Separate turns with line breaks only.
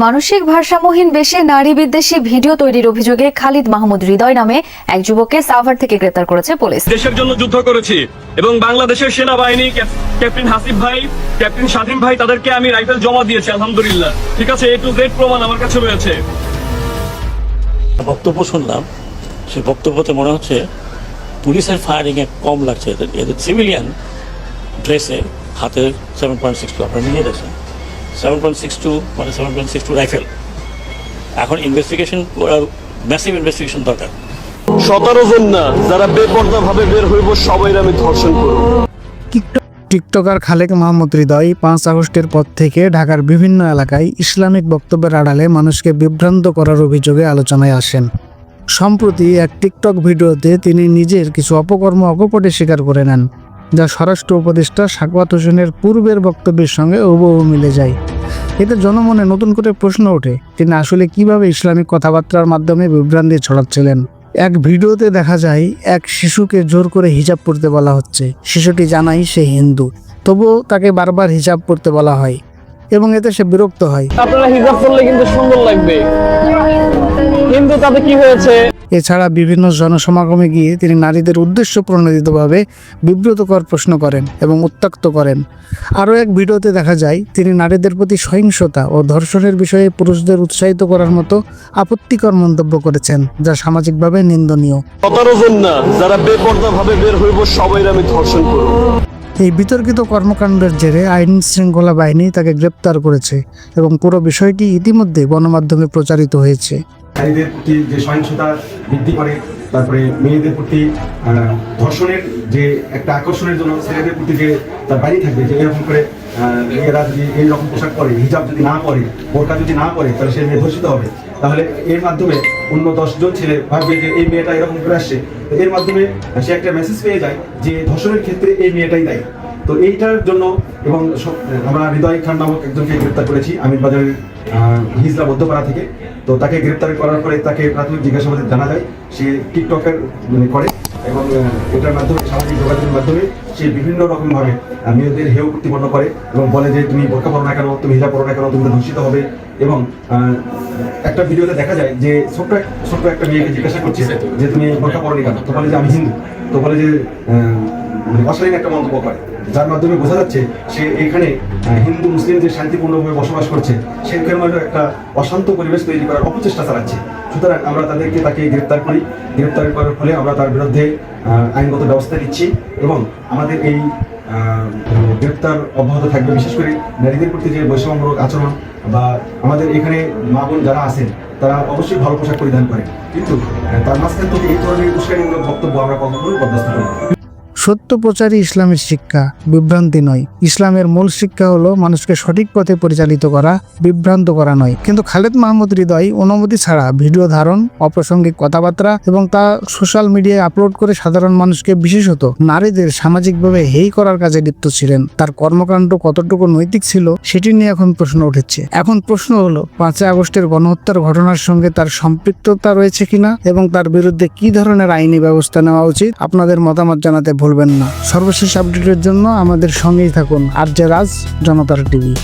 মানসিক ভারসাম্যহীন বেশে নারী বিদ্বেষী ভিডিও তৈরির অভিযোগে খালিদ মাহমুদ হৃদয় নামে এক যুবককে সাভার থেকে গ্রেপ্তার করেছে পুলিশ।
দেশের জন্য যুদ্ধ করেছি এবং বাংলাদেশের সেনাবাহিনী ক্যাপ- ক্যাপ্টেন হাসিফ ভাই ক্যাপ্টেন স্বাধীন ভাই তাদেরকে আমি রাইফেল জমা দিয়েছি আলহামদুলিল্লাহ। ঠিক আছে এ টু জেড প্রমাণ আমার কাছে রয়েছে।
বক্তব্য শুনলাম সেই বক্তব্যতে মনে হচ্ছে পুলিশের ফায়ারিং এ কম লাগছে এদের এদের সিভিলিয়ান ড্রেসে হাতে সেভেন পয়েন্ট সিক্স টু আপনারা নিয়ে দেখেন সেভেন পয়েন্ট সিক্স টু মানে seven point six two rifle এখন ইনভেস্টিগেশন ম্যাসিভ ইনভেস্টিগেশন দরকার।
সতেরো জন না যারা বেপর্দা ভাবে বের হইব সবাই আমি ধর্ষণ করব।
টিকটকার খালেক মাহমুদ হৃদয় পাঁচ আগস্টের পর থেকে ঢাকার বিভিন্ন এলাকায় ইসলামিক বক্তব্যের আড়ালে মানুষকে বিভ্রান্ত করার অভিযোগে আলোচনায় আসেন। সম্প্রতি এক টিকটক ভিডিওতে তিনি নিজের কিছু অপকর্ম অকপটে স্বীকার করে নেন। যা স্বরাষ্ট্র উপদেষ্টা সাকওয়াত হোসেনের পূর্বের বক্তব্যের সঙ্গে হুবহু মিলে যায়। এতে জনমনে নতুন করে প্রশ্ন ওঠে, তিনি আসলে কীভাবে ইসলামিক কথাবার্তার মাধ্যমে বিভ্রান্তি ছড়াচ্ছিলেন? এক ভিডিওতে দেখা যায়, এক শিশুকে জোর করে হিজাব পড়তে বলা হচ্ছে। শিশুটি জানাই সে হিন্দু, তবুও তাকে বারবার হিজাব পড়তে বলা হয় এবং এতে সে বিরক্ত হয়।
আপনারা হিজাব করলে কিন্তু সুন্দর লাগবে। কিন্তু তাতে কি হয়েছে?
এছাড়া বিভিন্ন জনসমাগমে গিয়ে তিনি নারীদের উদ্দেশ্য প্রণোদিতভাবে বিব্রতকর প্রশ্ন করেন এবং উত্ত্যক্ত করেন। আরও এক ভিডিওতে দেখা যায় তিনি নারীদের প্রতি সহিংসতা ও ধর্ষণের বিষয়ে পুরুষদের উৎসাহিত করার মতো আপত্তিকর মন্তব্য করেছেন যা সামাজিকভাবে নিন্দনীয়।
যারা বের হইব সবাই আমি ধর্ষণ করব।
এই বিতর্কিত কর্মকাণ্ডের জেরে আইন শৃঙ্খলা বাহিনী তাকে গ্রেপ্তার করেছে এবং পুরো বিষয়টি ইতিমধ্যে গণমাধ্যমে প্রচারিত হয়েছে।
যে সহিংসতা বৃদ্ধি করে তারপরে মেয়েদের প্রতি ধর্ষণের যে একটা আকর্ষণের জন্য ছেলেদের প্রতি যে তার বাড়ি থাকবে, যে এরকম করে মেয়েরা যদি এইরকম পোশাক পরে, হিজাব যদি না করে বোরকা যদি না করে তাহলে সে মেয়ে ধর্ষিত হবে। তাহলে এর মাধ্যমে অন্য দশজন ছেলে ভাববে যে এই মেয়েটা এরকম করে আসছে। এর মাধ্যমে সে একটা মেসেজ পেয়ে যায় যে ধর্ষণের ক্ষেত্রে এই মেয়েটাই দায়ী। তো এইটার জন্য এবং আমরা হৃদয় খান নামক একজনকে গ্রেপ্তার করেছি আমির বাজারের আহ, হিজলা মধ্যপাড়া থেকে। তো তাকে গ্রেপ্তার করার পরে তাকে প্রাথমিক জিজ্ঞাসাবাদে জানা যায় সে টিকটকের মানে করে এবং এটার মাধ্যমে সামাজিক যোগাযোগের মাধ্যমে সে বিভিন্ন রকমভাবে মেয়েদের হেয় প্রতিপন্ন করে এবং বলে যে তুমি বোরকা পড়ো না কেন? তুমি হিজাব পড়ো না কেন? তুমি তো ধর্ষিত হবে। এবং একটা ভিডিওতে দেখা যায় যে ছোট্ট ছোট্ট একটা মেয়েকে জিজ্ঞাসা করছে যে তুমি বোরকা পড়ো কেন? তো বলে যে আমি হিন্দু। তো বলে যে অশালীন একটা মন্তব্য করে, যার মাধ্যমে বোঝা যাচ্ছে সে এখানে হিন্দু, মুসলিম যে শান্তিপূর্ণভাবে বসবাস করছে সেখানে একটা অশান্ত পরিবেশ তৈরি করার অপচেষ্টা চালাচ্ছে। সুতরাং আমরা তাদেরকে তাকে গ্রেপ্তার করি। গ্রেপ্তার করার ফলে আমরা তার বিরুদ্ধে আইনগত ব্যবস্থা নিচ্ছি এবং আমাদের এই গ্রেপ্তার অব্যাহত থাকবে। বিশেষ করে নারীদের প্রতি যে বৈষম্যমূলক আচরণ বা আমাদের এখানে মা বোন যারা আছেন, তারা অবশ্যই ভালো পোশাক পরিধান করে কিন্তু তার মাঝখান থেকে এই ধরনের উস্কানিমূলক বক্তব্য আমরা কখনোই বরদাস্ত করি।
সত্য প্রচারই ইসলামের শিক্ষা, বিভ্রান্তি নয়। ইসলামের মূল শিক্ষা হলো মানুষকে সঠিক পথে পরিচালিত করা, বিভ্রান্ত করা নয়। কিন্তু খালেদ মাহমুদ হৃদয় অনুমতি ছাড়া ভিডিও ধারণ, অপ্রাসঙ্গিক কথাবার্তা এবং তা সোশ্যাল মিডিয়ায় আপলোড করে সাধারণ মানুষকে বিশেষত নারীদের সামাজিকভাবে হেই করার কাজে লিপ্ত ছিলেন। তার কর্মকাণ্ড কতটুকু নৈতিক ছিল সেটি নিয়ে এখন প্রশ্ন উঠেছে। এখন প্রশ্ন হলো, পাঁচই আগস্টের গণহত্যার ঘটনার সঙ্গে তার সম্পৃক্ততা রয়েছে কিনা এবং তার বিরুদ্ধে কি ধরনের আইনি ব্যবস্থা নেওয়া উচিত? আপনাদের মতামত জানাতে ভুলবেন না। সর্বশেষ আপডেটের জন্য আমাদের সঙ্গেই থাকুন। আর রাজ জনতার টিভি।